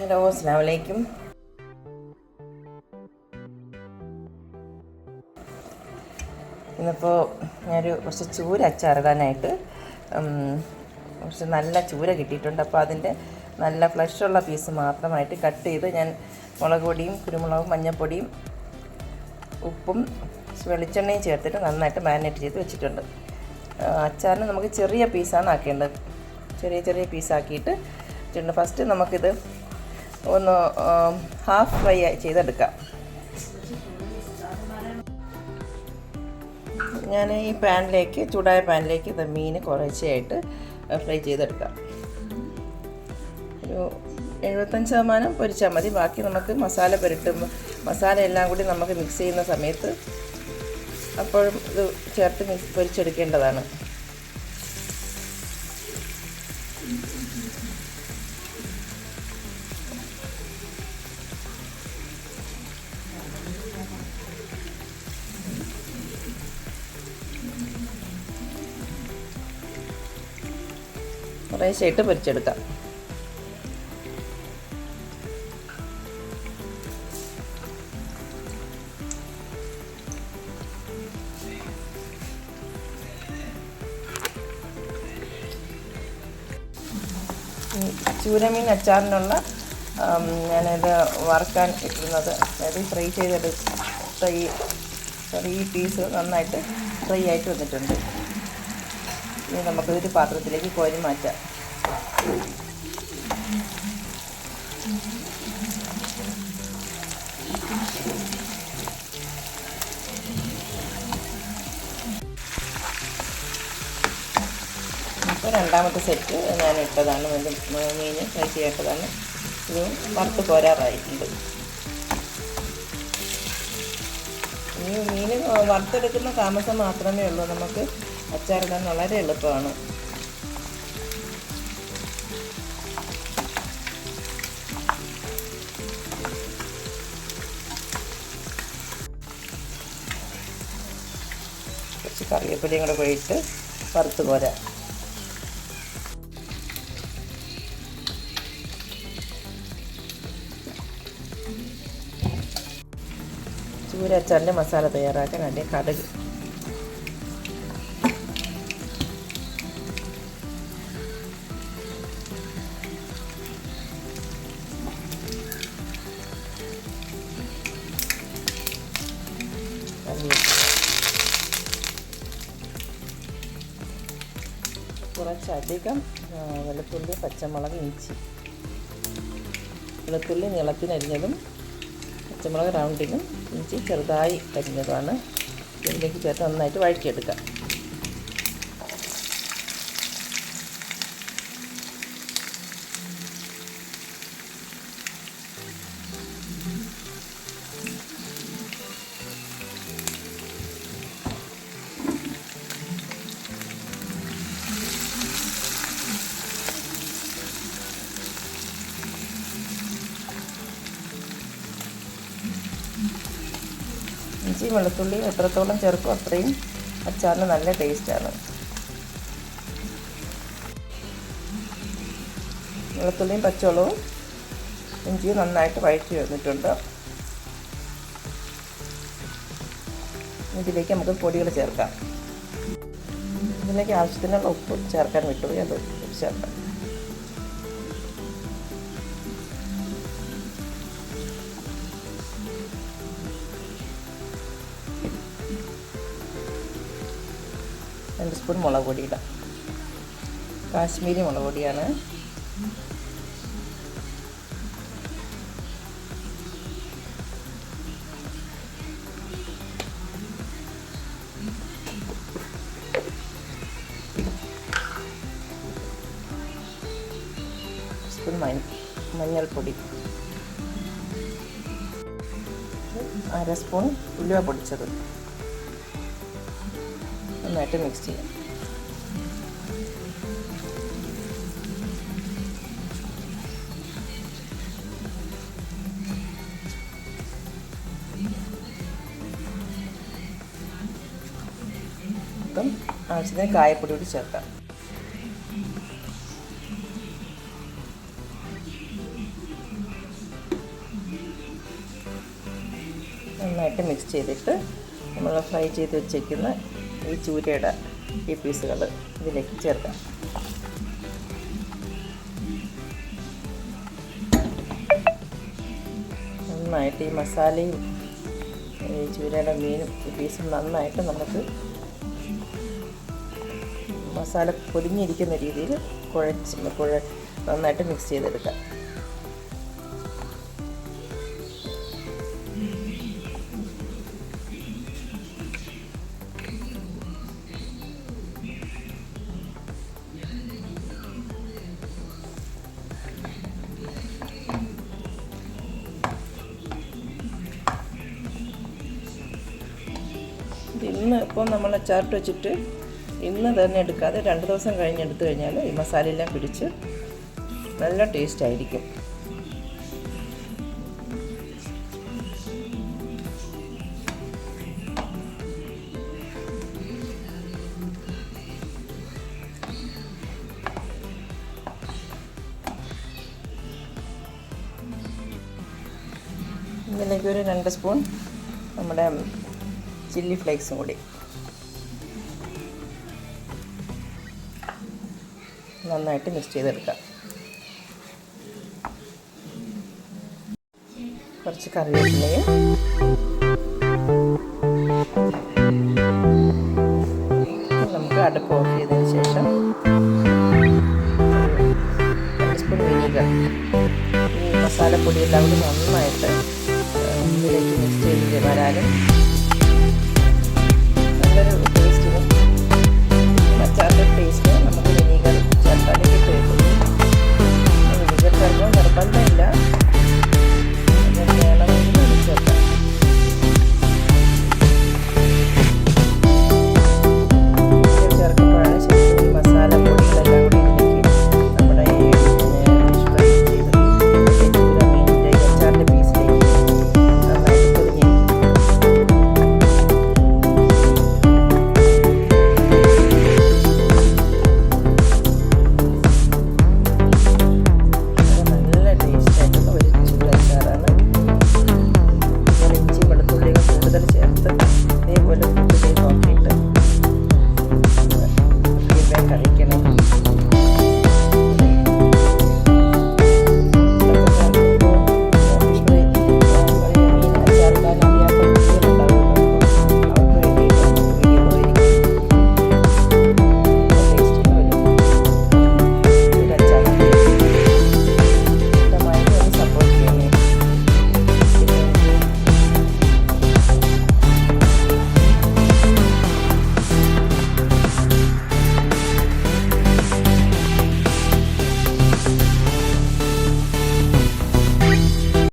Hello അസ്സാം ഇന്നിപ്പോൾ ഞാനൊരു കുറച്ച് ചൂര അച്ചാറിടാനായിട്ട് കുറച്ച് നല്ല ചൂര കിട്ടിയിട്ടുണ്ട്. അപ്പോൾ അതിന്റെ നല്ല ഫ്ലഷുള്ള പീസ് മാത്രമായിട്ട് കട്ട് ചെയ്ത് ഞാൻ മുളക് പൊടിയും കുരുമുളകും മഞ്ഞൾപ്പൊടിയും ഉപ്പും വെളിച്ചെണ്ണയും ചേർത്തിട്ട് നന്നായിട്ട് മാരിനേറ്റ് ചെയ്ത് വെച്ചിട്ടുണ്ട്. അച്ചാറിന് നമുക്ക് ചെറിയ പീസാണ് ആക്കേണ്ടത്. ചെറിയ ചെറിയ പീസാക്കിയിട്ട് ഫസ്റ്റ് നമുക്കിത് ഒന്ന് ഹാഫ് ഫ്രൈ ചെയ്തെടുക്കാം. ഞാൻ ഈ പാനിലേക്ക് ചൂടായ പാനിലേക്ക് ഇത് മീൻ കുറച്ചായിട്ട് ഫ്രൈ ചെയ്തെടുക്കാം. ഒരു എഴുപത്തഞ്ച് ശതമാനം പൊരിച്ചാൽ മതി. ബാക്കി നമുക്ക് മസാല പുരട്ടുമ്പോൾ മസാല എല്ലാം കൂടി നമുക്ക് മിക്സ് ചെയ്യുന്ന സമയത്ത് അപ്പോഴും ഇത് ചേർത്ത് മിക്സ് പൊരിച്ചെടുക്കേണ്ടതാണ്. കുറേശ്ശായിട്ട് പൊരിച്ചെടുക്കാം. ചൂരമീൻ അച്ചാറിനുള്ള ഞാനത് വറുക്കാൻ ഇട്ടിരുന്നത്. അതായത് ഫ്രൈ ചെയ്തെടുത്ത് ഫ്രൈ ചെറിയ പീസ് നന്നായിട്ട് ഫ്രൈ ആയിട്ട് വന്നിട്ടുണ്ട്. ഇനി നമുക്കിതൊരു പാത്രത്തിലേക്ക് കോരി മാറ്റാം. ഇപ്പോൾ രണ്ടാമത്തെ സെറ്റ് ഞാൻ ഇട്ടതാണ് മീൻ ഫ്രൈ ചെയ്യേണ്ടതാണ് ഇത് വറുത്ത് പോരാറായിട്ടുണ്ട് ഈ മീൻ വറുത്തെടുക്കുന്ന താമസം മാത്രമേ ഉള്ളൂ നമുക്ക്. അച്ചാറിടാൻ വളരെ എളുപ്പമാണ്. കുറച്ച് കറിവേപ്പിലയും കൂടെ പോയിട്ട് വറുത്ത് കോരാം. ചൂരച്ചാറിന്റെ മസാല തയ്യാറാക്കാൻ അതിന്റെ കടുക് കുറച്ചധികം വെളുത്തുള്ളി പച്ചമുളക് ഇഞ്ചി. വെളുത്തുള്ളി നീളത്തിനരിഞ്ഞതും പച്ചമുളക് റൗണ്ടിനും ഇഞ്ചി ചെറുതായി അരിഞ്ഞതുമാണ്. ഇതിലേക്ക് ചേർത്ത് നന്നായിട്ട് വഴറ്റിയെടുക്കാം. ഇഞ്ചി വെളുത്തുള്ളി എത്രത്തോളം ചേർക്കും അത്രയും അച്ചാറിന് നല്ല ടേസ്റ്റാണ് വെളുത്തുള്ളിയും പച്ചവളവും ഇഞ്ചിയും നന്നായിട്ട് വഴറ്റി വന്നിട്ടുണ്ട്. ഇതിലേക്ക് നമുക്ക് പൊടികൾ ചേർക്കാം. ഇതിലേക്ക് ആവശ്യത്തിനുള്ള ഉപ്പ് ചേർക്കാൻ വിട്ടുപോയി. അത് ചേർക്കാം. രണ്ട് സ്പൂൺ മുളക് പൊടി ഇടാം. കാശ്മീരി മുളക് പൊടിയാണ്. സ്പൂൺ മഞ്ഞ മഞ്ഞൾപ്പൊടി. അര സ്പൂൺ ഉലുവ പൊടിച്ചത്. നന്നായിട്ട് മിക്സ് ചെയ്യാം. അപ്പം ആവശ്യത്തിന് കായപ്പൊടി കൂടി ചേർക്കാം. നന്നായിട്ട് മിക്സ് ചെയ്തിട്ട് നമ്മൾ ഫ്രൈ ചെയ്ത് വെച്ചേക്കുന്ന ഈ ചൂരയുടെ ഈ പീസുകൾ ഇതിലേക്ക് ചേർക്കാം. നന്നായിട്ട് ഈ മസാലയും ഈ ചൂരയുടെ മീനും ഈ പീസും നന്നായിട്ട് നമുക്ക് മസാല പൊതിഞ്ഞിരിക്കുന്ന രീതിയിൽ കുഴച്ച് കുഴ നന്നായിട്ട് മിക്സ് ചെയ്തെടുക്കാം. ഇപ്പോൾ നമ്മൾ അച്ചാറിട്ട് വെച്ചിട്ട് ഇന്ന് തന്നെ എടുക്കാതെ രണ്ട് ദിവസം കഴിഞ്ഞ് എടുത്തു കഴിഞ്ഞാൽ ഈ മസാലയെല്ലാം പിടിച്ച് നല്ല ടേസ്റ്റ് ആയിരിക്കും. ഇതിലേക്ക് ഒരു രണ്ട് സ്പൂൺ നമ്മുടെ ചില്ലി ഫ്ലേക്സും കൂടി. നന്നായിട്ട് മിക്സ് ചെയ്തെടുക്കാം കുറച്ച് കറിവേപ്പിലയും നമുക്ക് അടുപ്പ് ഓഫ് ചെയ്തതിന് ശേഷം രണ്ട് സ്പൂൺ വിനീഗർ. ഈ മസാലപ്പൊടിയെല്ലാം കൂടി നന്നായിട്ട് ഇതിലേക്ക് മിക്സ് ചെയ്ത് വരാനും